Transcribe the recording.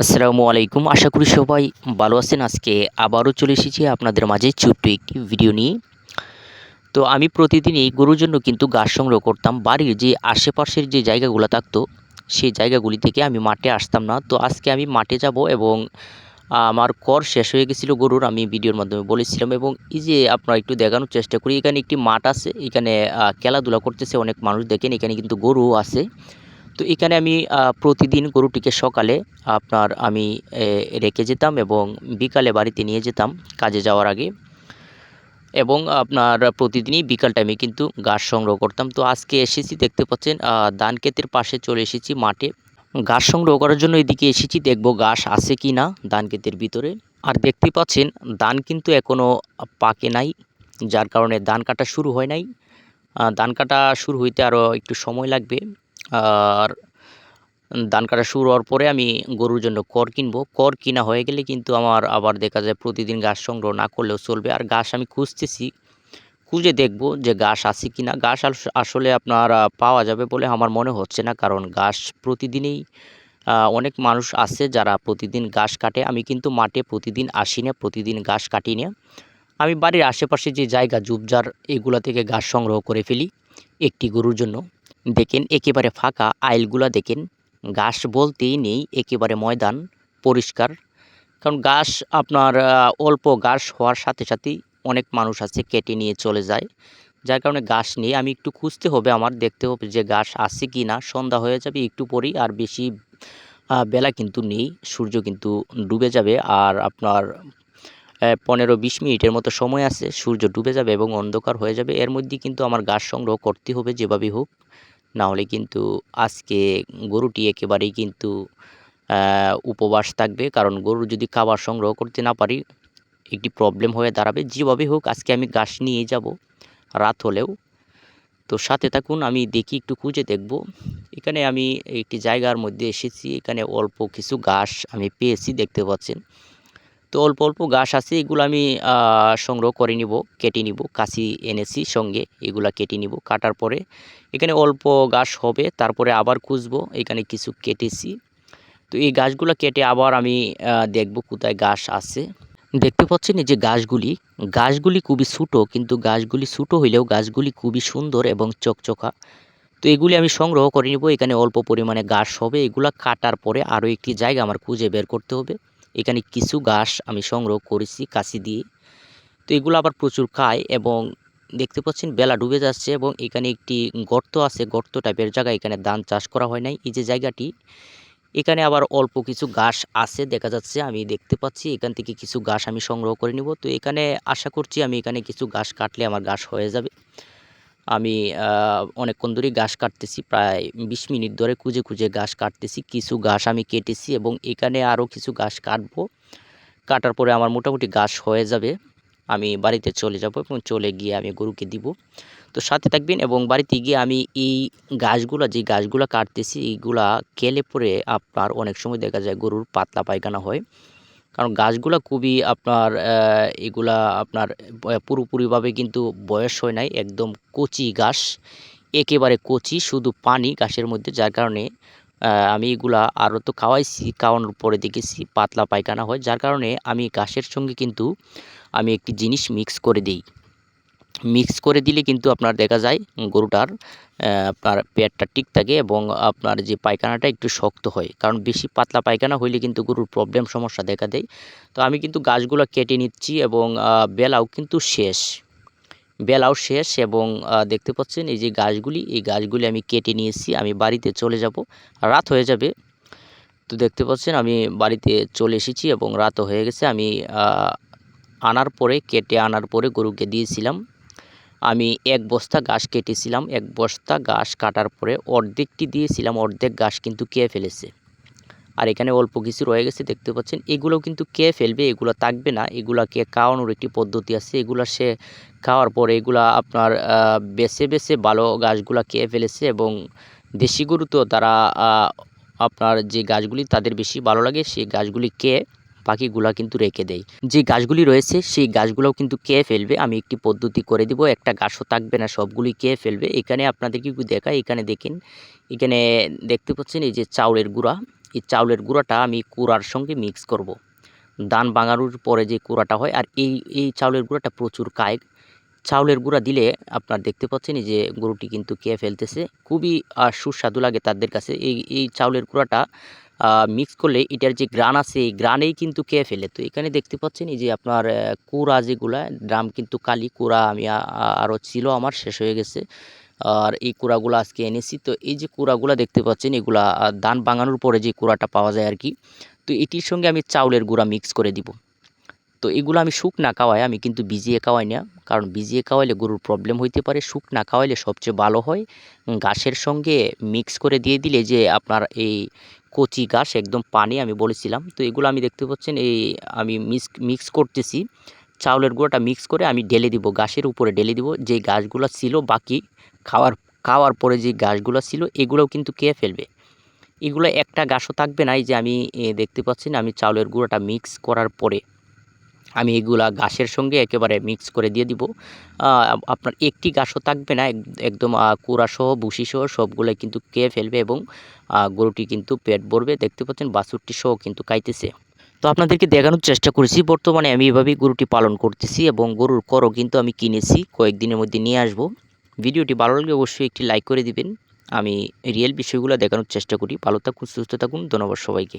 আসসালামু আলাইকুম। আশা করি সবাই ভালো আছেন। আজকে আবারও চলে এসেছি আপনাদের মাঝে ছোট্ট একটি ভিডিও নিয়ে। তো আমি প্রতিদিনই গরুর জন্য কিন্তু গাছ সংগ্রহ করতাম। বাড়ির যে আশেপাশের যে জায়গাগুলো থাকতো, সেই জায়গাগুলি থেকে আমি মাঠে আসতাম না। তো আজকে আমি মাঠে যাব এবং আমার কর শেষ হয়ে গেছিল গরুর, আমি ভিডিওর মাধ্যমে বলেছিলাম। এবং এই যে আপনারা একটু দেখানোর চেষ্টা করি, এখানে একটি মাঠ আছে। এখানে খেলাধুলা করতেছে অনেক মানুষ। দেখেন, এখানে কিন্তু গরু আছে। তো এখানে আমি প্রতিদিন গরুটিকে সকালে, আপনার আমি রেখে যেতাম এবং বিকালে বাড়িতে নিয়ে যেতাম কাজে যাওয়ার আগে। এবং আপনার প্রতিদিনই বিকাল টাইমে কিন্তু ঘাস সংগ্রহ করতাম। তো আজকে এসেছি, দেখতে পাচ্ছেন ধান ক্ষেতের পাশে চলে এসেছি মাঠে। ঘাস সংগ্রহ করার জন্য এদিকে এসেছি, দেখব ঘাস আছে কি না ধান ক্ষেতের ভিতরে। আর দেখতে পাচ্ছেন, ধান কিন্তু এখনও পাকে নাই, যার কারণে ধান কাটা শুরু হয় নাই। ধান কাটা শুরু হইতে আরও একটু সময় লাগবে। আর ধান কাটা শুরু হওয়ার পরে আমি গরুর জন্য কর কিনবো। কর কিনা হয়ে গেলে কিন্তু আমার আবার দেখা যায় প্রতিদিন ঘাস সংগ্রহ না করলেও চলবে। আর ঘাস আমি খুঁজতেছি, খুঁজে দেখব যে ঘাস আছে কি না আস- আসলে আপনার পাওয়া যাবে বলে আমার মনে হচ্ছে না। কারণ ঘাস প্রতিদিনই অনেক মানুষ আছে যারা প্রতিদিন ঘাস কাটে। আমি কিন্তু মাঠে প্রতিদিন আসি না, প্রতিদিন ঘাস কাটি না। আমি বাড়ির আশেপাশে যে জায়গা ঝুপঝাড় এগুলা থেকে ঘাস সংগ্রহ করে ফেলি একটি গরুর জন্য। দেখেন, একেবারে ফাঁকা, আইলগুলা দেখেন, ঘাস বলতেই নেই, একেবারে ময়দান, পরিষ্কার। কারণ ঘাস আপনার অল্প ঘাস হওয়ার সাথে সাথেই অনেক মানুষ আছে কেটে নিয়ে চলে যায়। যার কারণে ঘাস নেই। আমি একটু খুঁজতে হবে আমার, দেখতে হবে যে ঘাস আছে কি না। সন্ধ্যা হয়ে যাবে একটু পরেই, আর বেশি বেলা কিন্তু নেই, সূর্য কিন্তু ডুবে যাবে। আর আপনার পনেরো বিশ মিনিটের মতো সময় আছে, সূর্য ডুবে যাবে এবং অন্ধকার হয়ে যাবে। এর মধ্যে কিন্তু আমার ঘাস সংগ্রহ করতে হবে যেভাবেই হোক। না হলে কিন্তু আজকে গরুটি একেবারেই কিন্তু উপবাস থাকবে। কারণ গরু যদি খাবার সংগ্রহ করতে না পারি, একটি প্রবলেম হয়ে দাঁড়াবে। যেভাবে হোক, আজকে আমি ঘাস নিয়ে যাব, রাত হলেও। তো সাথে থাকুন, আমি দেখি, একটু খুঁজে দেখব। এখানে আমি একটি জায়গার মধ্যে এসেছি। এখানে অল্প কিছু ঘাস আমি পেয়েছি, দেখতে পাচ্ছেন। তো অল্প অল্প ঘাস আছে, এগুলো আমি সংগ্রহ করে নিব, কেটে নিব কাশি এনেছি সঙ্গে, এগুলো কেটে নিব, কাটার পরে এখানে অল্প ঘাস হবে, তারপরে আবার খুঁজবো, এখানে কিছু কেটেছি। তো এই গাছগুলো কেটে আবার আমি দেখব কোথায় ঘাস আছে। দেখতে পাচ্ছেন যে গাছগুলি গাছগুলি খুবই ছোটো, কিন্তু গাছগুলি ছোটো হইলেও গাছগুলি খুবই সুন্দর এবং চকচকা। তো এগুলি আমি সংগ্রহ করে নিব, এখানে অল্প পরিমাণে গাছ হবে, এগুলো কাটার পরে আরও একটি জায়গা আমার খুঁজে বের করতে হবে। এখানে কিছু ঘাস আমি সংগ্রহ করেছি কাশি দিয়ে। তো এগুলো আবার প্রচুর খায় এবং দেখতে পাচ্ছেন বেলা ডুবে যাচ্ছে এবং এখানে একটি গর্ত আছে, গর্ত টাইপের জায়গা এখানে ধান চাষ করা হয় নাই। এই যে জায়গাটি, এখানে আবার অল্প কিছু ঘাস আছে, দেখা যাচ্ছে আমি দেখতে পাচ্ছি। এখান থেকে কিছু ঘাস আমি সংগ্রহ করে নিব। তো এখানে আশা করছি আমি এখানে কিছু ঘাস কাটলে আমার ঘাস হয়ে যাবে। আমি অনেকক্ষণ ধরেই ঘাস কাটতেছি। প্রায় বিশ মিনিট ধরে খুঁজে খুঁজে ঘাস কাটতেছি। কিছু ঘাস আমি কেটেছি এবং এখানে আরও কিছু ঘাস কাটবো। কাটার পরে আমার মোটামুটি ঘাস হয়ে যাবে। আমি বাড়িতে চলে যাব এবং চলে গিয়ে আমি গরুকে দিব। তো সাথে থাকবেন এবং বাড়িতে গিয়ে আমি এই গাছগুলো যে গাছগুলো কাটতেছি এইগুলা কেলে পরে আপনার অনেক সময় দেখা যায় গরুর পাতলা পায়খানা হয়। কারণ গাছগুলো খুবই আপনার এগুলা আপনার পুরোপুরিভাবে কিন্তু বয়স হয় নাই, একদম কচি গাছ একেবারে কচি, শুধু পানি গাছের মধ্যে, যার কারণে আমি এগুলা আরও তো খাওয়াইছি, খাওয়ানোর পরে দেখেছি পাতলা পায়খানা হয়, যার কারণে আমি গাছের সঙ্গে কিন্তু আমি একটি জিনিস মিক্স করে দিই। মিক্স করে দিলে কিন্তু আপনার দেখা যায় গরুটার আপনার পেটটা ঠিক থাকে এবং আপনার যে পায়খানাটা একটু শক্ত হয়। কারণ বেশি পাতলা পায়খানা হইলে কিন্তু গরুর প্রবলেম সমস্যা দেখা দেয়। তো আমি কিন্তু গাছগুলো কেটে নিচ্ছি এবং বেলাও কিন্তু শেষ। বেলাও শেষ এবং দেখতে পাচ্ছেন এই যে গাছগুলি, এই গাছগুলি আমি কেটে নিয়েছি, আমি বাড়িতে চলে যাব। রাত হয়ে যাবে। তো দেখতে পাচ্ছেন আমি বাড়িতে চলে এসেছি এবং রাতও হয়ে গেছে। আমি আনার পরে, কেটে আনার পরে গরুকে দিয়েছিলাম। আমি এক বস্তা ঘাস কেটেছিলাম, এক বস্তা ঘাস কাটার পরে অর্ধেকটি দিয়েছিলাম, অর্ধেক ঘাস কিন্তু খেয়ে ফেলেছে। আর এখানে অল্প কিছু রয়ে গেছে, দেখতে পাচ্ছেন। এগুলো কিন্তু কে ফেলবে, এগুলো থাকবে না, এগুলাকে খাওয়ানোর একটি পদ্ধতি আছে। এগুলা সে খাওয়ার পরে এগুলা আপনার বেছে বেছে ভালো গাছগুলা খেয়ে ফেলেছে এবং দেশি গরু তো তারা আপনার যে গাছগুলি তাদের বেশি ভালো লাগে, সেই গাছগুলি খেয়ে পাখিগুলা কিন্তু রেখে দেয় যে গাছগুলি রয়েছে, সেই গাছগুলোও কিন্তু খেয়ে ফেলবে। আমি একটি পদ্ধতি করে দিব, একটা গাছও থাকবে না, সবগুলি খেয়ে ফেলবে। এখানে আপনাদেরকে একটু দেখাই, এখানে দেখেন, এখানে দেখতে পাচ্ছেন এই যে চাউলের গুঁড়া। এই চাউলের গুঁড়াটা আমি কুড়ার সঙ্গে মিক্স করব। ধান ভাঙানোর পরে যে কুড়াটা হয়, আর এই এই চাউলের গুঁড়াটা প্রচুর কায়ক চাউলের গুঁড়া দিলে আপনার দেখতে পাচ্ছেন যে গরুটি কিন্তু খেয়ে ফেলতেছে। খুবই সুস্বাদু লাগে তাদের কাছে। এই এই চাউলের গুঁড়াটা মিক্স করলে এটার যে গ্রান আছে এই গ্রানেই কিন্তু খেয়ে ফেলে। তো এখানে দেখতে পাচ্ছেন এই যে আপনার কুড়া যেগুলা ড্রাম কিন্তু কালি কুড়া আমি আরও ছিল আমার শেষ হয়ে গেছে। আর এই কুড়াগুলো আজকে এনেছি। তো এই যে কুড়াগুলো দেখতে পাচ্ছেন এগুলা আহ, ধান ভাঙানোর পরে যে কুড়াটা পাওয়া যায় আর কি তো এটির সঙ্গে আমি চাউলের গুঁড়া মিক্স করে দিব। তো এগুলো আমি শুক না খাওয়াই আমি কিন্তু ভিজিয়ে খাওয়াই না। কারণ ভিজিয়ে খাওয়াইলে গরুর প্রবলেম হইতে পারে। শুক না খাওয়াইলে সবচেয়ে ভালো হয়। ঘাসের সঙ্গে মিক্স করে দিয়ে দিলে যে আপনার এই কচি গাছ একদম পানি আমি বলেছিলাম। তো এগুলো আমি দেখতে পাচ্ছেন, এই আমি মিক্স মিক্স করতেছি। চাউলের গুঁড়োটা মিক্স করে আমি ঢেলে দিব গাছের উপরে ঢেলে দিব। যে গাছগুলো ছিল বাকি খাওয়ার খাওয়ার পরে যে গাছগুলো ছিল, এগুলোও কিন্তু কে ফেলবে। এগুলো একটা গাছও থাকবে না, এই যে আমি দেখতে দেখতে পাচ্ছেন, আমি চাউলের গুঁড়োটা মিক্স করার পরে। আমি এগুলা ঘাসের সঙ্গে একেবারে মিক্স করে দিয়ে দিব। আপনার একটি ঘাসও থাকবে না, এক- একদম কুড়াসহ, ভুসিসহ সবগুলোই কিন্তু খেয়ে ফেলবে এবং গরুটি কিন্তু পেট ভরবে। দেখতে পাচ্ছেন বাছুরটি সহ কিন্তু খাইতেছে। তো আপনাদেরকে দেখানোর চেষ্টা করেছি, বর্তমানে আমি এভাবেই গরুটি পালন করতেছি এবং গরুর করও কিন্তু আমি কিনেছি, কয়েকদিনের মধ্যে নিয়ে আসব। ভিডিওটি ভালো লাগলে অবশ্যই একটি লাইক করে দিবেন। আমি রিয়েল বিষয়গুলো দেখানোর চেষ্টা করি। ভালো থাকুন, সুস্থ থাকুন, ধন্যবাদ সবাইকে।